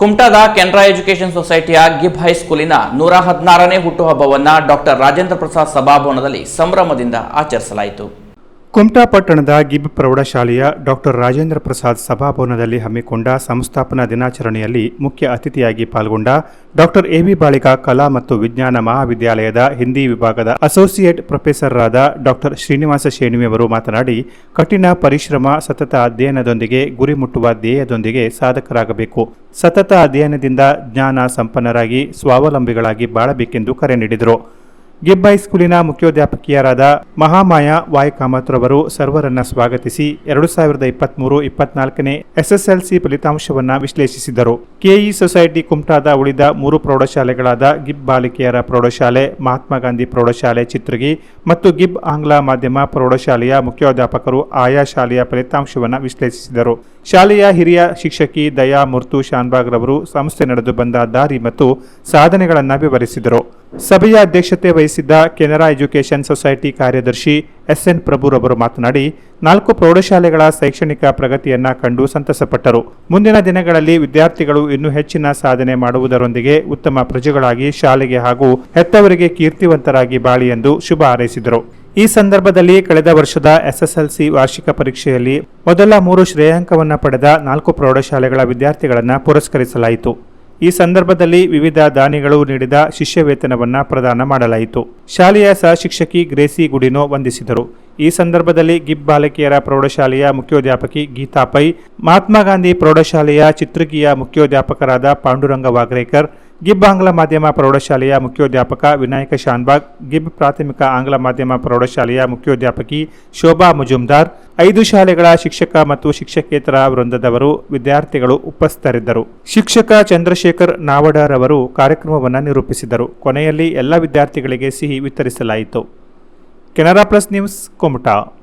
ಕುಮಟಾದ Canara education ಸೊಸೈಟಿಯ ಗಿಬ್ ಹೈಸ್ಕೂಲಿನ ನೂರ ಹದಿನಾರನೇ ಹುಟ್ಟುಹಬ್ಬವನ್ನು ಡಾಕ್ಟರ್ ರಾಜೇಂದ್ರ ಪ್ರಸಾದ್ ಸಭಾಭವನದಲ್ಲಿ ಸಂಭ್ರಮದಿಂದ ಆಚರಿಸಲಾಯಿತು. ಕುಮಟಾ ಪಟ್ಟಣದ ಗಿಬ್ ಪ್ರೌಢಶಾಲೆಯ ಡಾಕ್ಟರ್ ರಾಜೇಂದ್ರ ಪ್ರಸಾದ್ ಸಭಾಭವನದಲ್ಲಿ ಹಮ್ಮಿಕೊಂಡ ಸಂಸ್ಥಾಪನಾ ದಿನಾಚರಣೆಯಲ್ಲಿ ಮುಖ್ಯ ಅತಿಥಿಯಾಗಿ ಪಾಲ್ಗೊಂಡ ಡಾಕ್ಟರ್ ಎ ವಿ ಬಾಳಿಕ ಕಲಾ ಮತ್ತು ವಿಜ್ಞಾನ ಮಹಾವಿದ್ಯಾಲಯದ ಹಿಂದಿ ವಿಭಾಗದ ಅಸೋಸಿಯೇಟ್ ಪ್ರೊಫೆಸರ್ರಾದ ಡಾಕ್ಟರ್ ಶ್ರೀನಿವಾಸ ಶೇಣುವಿಯವರು ಮಾತನಾಡಿ, ಕಠಿಣ ಪರಿಶ್ರಮ ಸತತ ಅಧ್ಯಯನದೊಂದಿಗೆ ಗುರಿ ಮುಟ್ಟುವ ಧ್ಯೇಯದೊಂದಿಗೆ ಸಾಧಕರಾಗಬೇಕು. ಸತತ ಅಧ್ಯಯನದಿಂದ ಜ್ಞಾನ ಸಂಪನ್ನರಾಗಿ, ಸ್ವಾವಲಂಬಿಗಳಾಗಿ ಬಾಳಬೇಕೆಂದು ಕರೆ ನೀಡಿದರು. ಗಿಬ್ ಹೈಸ್ಕೂಲಿನ ಮುಖ್ಯೋಧ್ಯಾಪಕಿಯರಾದ ಮಹಾಮಾಯ ವಾಯ್ ಕಾಮತ್ ರವರು ಸರ್ವರನ್ನ ಸ್ವಾಗತಿಸಿ ಎರಡು ಸಾವಿರದ ಇಪ್ಪತ್ಮೂರು ಇಪ್ಪತ್ನಾಲ್ಕನೇ ಎಸ್ಎಸ್ಎಲ್ಸಿ ಫಲಿತಾಂಶವನ್ನ ವಿಶ್ಲೇಷಿಸಿದರು. ಕೆಇ ಸೊಸೈಟಿ ಕುಮಟಾದ ಉಳಿದ ಮೂರು ಪ್ರೌಢಶಾಲೆಗಳಾದ ಗಿಬ್ ಬಾಲಿಕೆಯರ ಪ್ರೌಢಶಾಲೆ, ಮಹಾತ್ಮ ಗಾಂಧಿ ಪ್ರೌಢಶಾಲೆ ಚಿತ್ರಗಿ ಮತ್ತು ಗಿಬ್ ಆಂಗ್ಲ ಮಾಧ್ಯಮ ಪ್ರೌಢಶಾಲೆಯ ಮುಖ್ಯೋಧ್ಯಾಪಕರು ಆಯಾ ಶಾಲೆಯ ಫಲಿತಾಂಶವನ್ನು ವಿಶ್ಲೇಷಿಸಿದರು. ಶಾಲೆಯ ಹಿರಿಯ ಶಿಕ್ಷಕಿ ದಯಾ ಮುರ್ತು ಶಾನ್ಬಾಗ್ ರವರು ಸಂಸ್ಥೆ ನಡೆದು ಬಂದ ದಾರಿ ಮತ್ತು ಸಾಧನೆಗಳನ್ನು ವಿವರಿಸಿದರು. ಸಭೆಯ ಅಧ್ಯಕ್ಷತೆ ವಹಿಸಿದ್ದ ಕೆನರಾ ಎಜುಕೇಷನ್ ಸೊಸೈಟಿ ಕಾರ್ಯದರ್ಶಿ ಎಸ್ಎನ್ ಪ್ರಭುರವರು ಮಾತನಾಡಿ, ನಾಲ್ಕು ಪ್ರೌಢಶಾಲೆಗಳ ಶೈಕ್ಷಣಿಕ ಪ್ರಗತಿಯನ್ನ ಕಂಡು ಸಂತಸಪಟ್ಟರು. ಮುಂದಿನ ದಿನಗಳಲ್ಲಿ ವಿದ್ಯಾರ್ಥಿಗಳು ಇನ್ನೂ ಹೆಚ್ಚಿನ ಸಾಧನೆ ಮಾಡುವುದರೊಂದಿಗೆ ಉತ್ತಮ ಪ್ರಜೆಗಳಾಗಿ ಶಾಲೆಗೆ ಹಾಗೂ ಹೆತ್ತವರಿಗೆ ಕೀರ್ತಿವಂತರಾಗಿ ಬಾಳಿ ಎಂದು ಶುಭ ಹಾರೈಸಿದರು. ಈ ಸಂದರ್ಭದಲ್ಲಿ ಕಳೆದ ವರ್ಷದ ಎಸ್ಎಸ್ಎಲ್ಸಿ ವಾರ್ಷಿಕ ಪರೀಕ್ಷೆಯಲ್ಲಿ ಮೊದಲ ಮೂರು ಶ್ರೇಯಾಂಕವನ್ನು ಪಡೆದ ನಾಲ್ಕು ಪ್ರೌಢಶಾಲೆಗಳ ವಿದ್ಯಾರ್ಥಿಗಳನ್ನು ಪುರಸ್ಕರಿಸಲಾಯಿತು. ಈ ಸಂದರ್ಭದಲ್ಲಿ ವಿವಿಧ ದಾನಿಗಳು ನೀಡಿದ ಶಿಷ್ಯ ವೇತನವನ್ನು ಪ್ರದಾನ ಮಾಡಲಾಯಿತು. ಶಾಲೆಯ ಸಹ ಶಿಕ್ಷಕಿ ಗ್ರೇಸಿ ಗುಡಿನೋ ವಂದಿಸಿದರು. ಈ ಸಂದರ್ಭದಲ್ಲಿ ಗಿಬ್ ಬಾಲಕಿಯರ ಪ್ರೌಢಶಾಲೆಯ ಮುಖ್ಯೋಧ್ಯಾಪಕಿ ಗೀತಾ ಪೈ, ಮಹಾತ್ಮ ಗಾಂಧಿ ಪ್ರೌಢಶಾಲೆಯ ಚಿತ್ರಗಿಯ ಮುಖ್ಯೋಧ್ಯಾಪಕರಾದ ಪಾಂಡುರಂಗ ವಾಗ್ರೇಕರ್, ಗಿಬ್ ಆಂಗ್ಲ ಮಾಧ್ಯಮ ಪ್ರೌಢಶಾಲೆಯ ಮುಖ್ಯೋಧ್ಯಾಪಕ ವಿನಾಯಕ ಶಾನ್ಬಾಗ್, ಗಿಬ್ ಪ್ರಾಥಮಿಕ ಆಂಗ್ಲ ಮಾಧ್ಯಮ ಪ್ರೌಢಶಾಲೆಯ ಮುಖ್ಯೋಧ್ಯಾಪಕಿ ಶೋಭಾ ಮುಜುಮ್ದಾರ್ ಐದು ಶಾಲೆಗಳ ಶಿಕ್ಷಕ ಮತ್ತು ಶಿಕ್ಷಕೇತರ ವೃಂದದವರು ವಿದ್ಯಾರ್ಥಿಗಳು ಉಪಸ್ಥಿತರಿದ್ದರು. ಶಿಕ್ಷಕ ಚಂದ್ರಶೇಖರ್ ನಾವಡರ್ ಅವರು ಕಾರ್ಯಕ್ರಮವನ್ನು ನಿರೂಪಿಸಿದರು. ಕೊನೆಯಲ್ಲಿ ಎಲ್ಲ ವಿದ್ಯಾರ್ಥಿಗಳಿಗೆ ಸಿಹಿ ವಿತರಿಸಲಾಯಿತು. Canara plus news, Kumta.